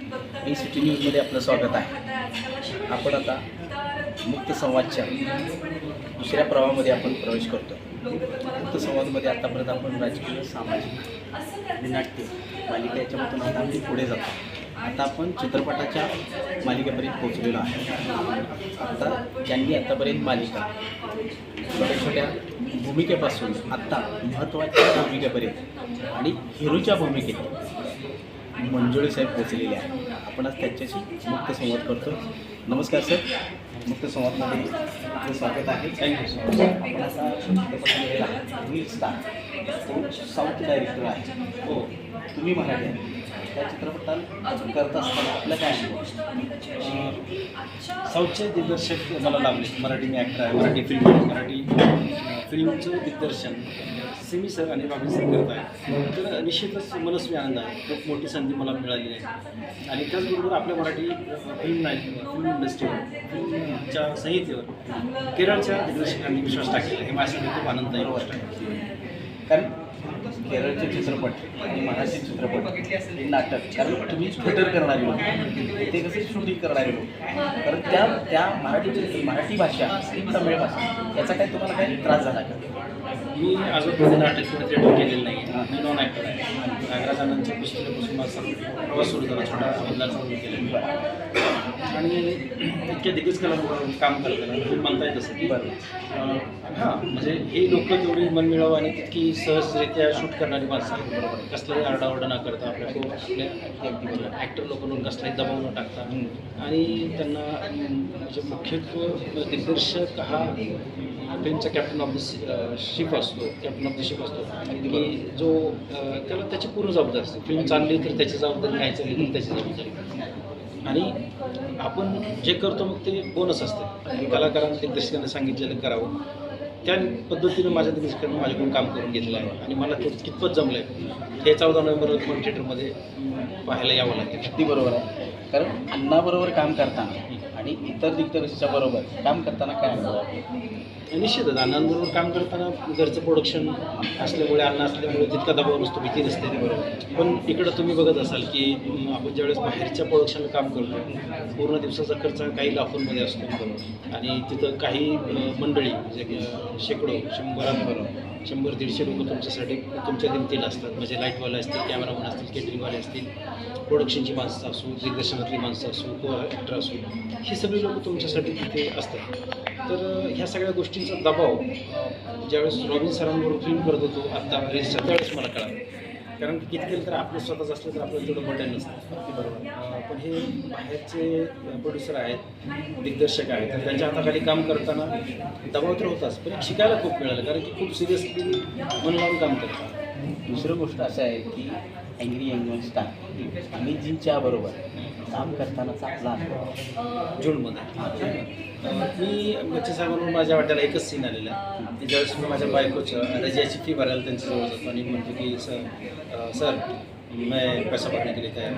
मी city न्यूजमध्ये आपलं स्वागत आहे. आपण आता मुक्त संवादच्या दुसऱ्या प्रवाहामध्ये आपण प्रवेश करतो. मुक्त संवादमध्ये आतापर्यंत आपण राजकीय सामाजिक नाट्य मालिका याच्यामधून आता आम्ही पुढे जातो. आता आपण चित्रपटाच्या मालिकेपर्यंत पोहोचलेलो आहे. आता ज्यांनी आतापर्यंत मालिका छोट्या छोट्या भूमिकेपासून आत्ता महत्त्वाच्या भूमिकेपर्यंत आणि हिरोच्या भूमिकेत मंजुळे साहेब पोचलेले आहेत. आपण आज त्यांच्याशी मुक्त संवाद करतो नमस्कार सर. मुक्त संवादमध्ये आपलं स्वागत आहे. थँक्यू आपण आता साऊथ डायरेक्टर आहे. हो तुम्ही मराठी आहे. त्या चित्रपटात करत असताना आपल्या काय साऊथचे दिग्दर्शक मला लाभले. मराठी मी ॲक्टर आहे मराठी फिल्म मराठी फिल्मचं दिग्दर्शन सिमी सर आणि बाबी सर करत आहे तर निश्चितच मनस्वी आनंद आहे. खूप मोठी संधी मला मिळालेली आहे. आणि त्याचबरोबर आपल्या मराठी फिल्म नाही फिल्म इंडस्ट्रीवर फिल्मच्या संहितेवर केरळच्या दिग्दर्शकांनी विश्वास टाकलेला हे माझ्यासाठी खूप आनंददायी गोष्ट आहे. कारण केरळचे चित्रपट आणि मराठी चित्रपट हे नाटक. कारण तुम्ही थिएटर करणारे लोक ते कसे शूटिंग करणारे लोक. कारण त्या त्या मराठी मराठी भाषा आणि तमिळ भाषा याचा काही तुम्हाला काही त्रास झाला का? मी अजून नाटक किंवा थिएटर केलेलं नाही आहे मी नॉन ॲक्टर आहे नागराज आनंदच्या पुस्तकापासून माझा प्रवास सुरू झाला छोटा बदलाचा मी. केलेला आणि इतक्या दिग्गज कला काम करताना तुम्ही म्हणताय तसं की हां म्हणजे हे लोक तेवढी मनमिळावं आणि तितकी सहजरित्या शूट करणारी माणसं आहेत. कसलाही आरडाओरडा न करता आपल्या आपल्या ॲक्टर लोकांवर कसलाही दबाव न टाकता आणि त्यांना म्हणजे मुख्यत्व दिग्दर्शक हा फिल्मचा कॅप्टन ऑफ द शिप असतो कॅप्टन ऑफ द शिप असतो. की जो त्याला त्याची पूर्ण जबाबदारी असते. फिल्म चालली तर त्याची जबाबदारी नाही चालली तर त्याची जबाबदारी. आणि आपण जे करतो मग ते बोनस असते. आणि कलाकारांना दिग्दर्शकांना सांगितलेलं करावं. त्या पद्धतीनं माझ्या दिग्दर्शकांनी माझ्याकडून काम करून घेतलं आहे. आणि मला ते कितपत जमलं आहे हे चौदा नोव्हेंबरला तुम्हाला थिएटरमध्ये पाहायला यावं लागेल. अगदी बरोबर आहे. कारण अण्णाबरोबर काम करताना आणि इतर दिग्दर्शकाच्या बरोबर काम करताना काय अनुभव? निश्चितच. अण्णांबरोबर काम करताना घरचं प्रोडक्शन असल्यामुळे अन्न असल्यामुळे तितका दबाव नसतो भीती नसते बरोबर. पण इकडं तुम्ही बघत असाल की आपण ज्यावेळेस बाहेरच्या प्रोडक्शनला काम करतो पूर्ण दिवसाचा खर्च काही लाखोंमध्ये असतो आणि तिथं काही मंडळी म्हणजे शेकडो शंभरांवर शंभर दीडशे लोक तुमच्यासाठी तुमच्या किमतीला असतात. म्हणजे लाईटवाले असतील कॅमेरामन असतील केटरिंगवाले असतील प्रोडक्शनची माणसं असू दिग्दर्शनातली माणसं असू किंवा ॲक्टर असू ही सगळी लोक तुमच्यासाठी तिथे असतात. तर ह्या सगळ्या गोष्टींचा दबाव ज्यावेळेस रॉबिन सरांबरोबर फिल्म करत होतो आत्ता रेसच्या त्यावेळेस मला कळालं. कारण की किती केलं तर आपलं स्वतःच असलं तर आपल्याला तेवढं बर्डन नसतं. बरोबर. पण हे बाहेरचे प्रोड्युसर आहेत दिग्दर्शक आहेत तर त्यांच्या हाताखाली काम करताना दबाव तर होताच पण शिकायला खूप मिळालं कारण की खूप सिरियसली मन लावून काम करतात. दुसरं गोष्ट असं आहे की अँग्री यंग स्टार अमितजींच्या बरोबर काम करतानाचा आपला जूनमध्ये मी बच्चे माझ्या वाट्याला एकच सीन आलेला आहे. की ज्यावेळेस मी माझ्या बायकोचं रजियाची फी भरायला त्यांच्याजवळ जातो आणि म्हणतो की सर सर मैं पैसा भरने के तयार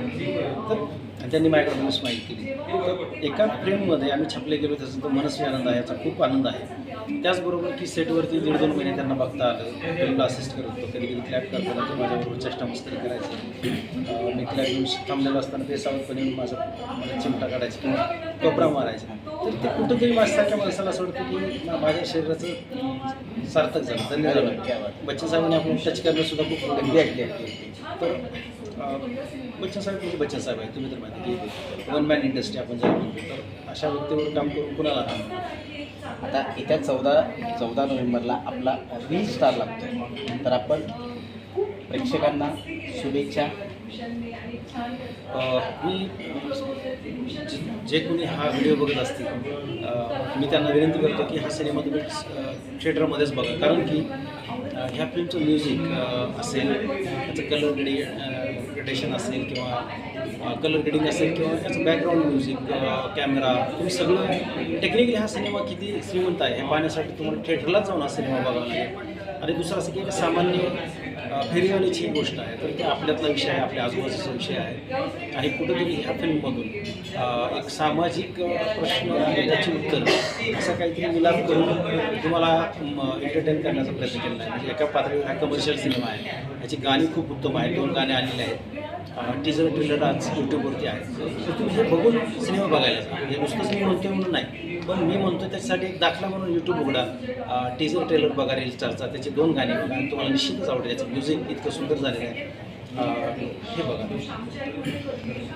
तर आणि त्यांनी माझ्याकडे स्माईल केली. तर एका फ्रेममध्ये आम्ही छापले गेलो त्याचा तो मनस्वी आनंद आहे याचा खूप आनंद आहे. त्याचबरोबर की सेटवरती दीड दोन महिने त्यांना बघता आलं. फिल्मला असिस्ट करत होतो. कधी कधी क्लॅप करताना ते माझ्याबरोबर चेष्टा मस्करी करायचे. मी क्लॅप घेऊन थांबलेलो असताना ते सावधपणे येऊन माझा मला चिमटा काढायचा किंवा कपडा मारायचा. तर ते कुठंतरी माझ्यासारख्या माणसाला असं वाटतं की माझ्या शरीराचं सार्थक झालं. धन्यवाद. क्या बच्चन साहेबांनी आपण टच करणं सुद्धा खूप गंदी ऐकली आहे. तर अं, बच्चन साहेब म्हणजे बच्चन साहेब आहे तुम्ही तर माहिती की वन मॅन इंडस्ट्री आपण ज्याला म्हणतो तर अशा व्यक्तीवर काम करून कुणाला आता येत्या चौदा चौदा नोव्हेंबरला आपला रील स्टार लागतो तर आपण प्रेक्षकांना शुभेच्छा. मी जे- जे कोणी हा व्हिडिओ बघत असतील मी त्यांना विनंती करतो की हा सिनेमा तुम्ही थिएटरमध्येच बघा. कारण की ह्या फिल्मचं म्युझिक असेल त्याचं कलर ग्रेडि ग्रेडेशन असेल किंवा कलर ग्रेडिंग असेल किंवा त्याचं बॅकग्राऊंड म्युझिक कॅमेरा तुम्ही सगळं टेक्निकली हा सिनेमा किती श्रीमंत आहे हे पाहण्यासाठी तुम्हाला थिएटरलाच जाऊन हा सिनेमा बघावा लागेल. आणि दुसरं असं की एक सामान्य अ, फेरीवालीची ही गोष्ट आहे. तर ते आपल्यातला विषय आहे आपल्या आजूबाजूचा विषय आहे. आणि कुठंतरी ह्या फिल्ममधून एक सामाजिक प्रश्न त्याची उत्तर असं काहीतरी मिलाप करून तुम्हाला एंटरटेन करण्याचा प्रयत्न केला आहे. म्हणजे एका पातळीवर हा कमर्शियल सिनेमा आहे. याची गाणी खूप उत्तम आहेत. दोन गाणे आलेले आहेत. टीजर ट्रेलर आज यूट्यूबवरती आहे. तर तुम्ही हे बघून सिनेमा बघायला जा. म्हणजे नुसतंच मी म्हणतो म्हणून नाही पण मी म्हणतो त्याच्यासाठी एक दाखला म्हणून यूट्यूब उघडा. टीजर ट्रेलर बघा रील त्याचे दोन गाणे बघा. आणि तुम्हाला निश्चितच आवडेल. त्याचं म्युझिक इतकं सुंदर झालेलं आहे. हे बघा.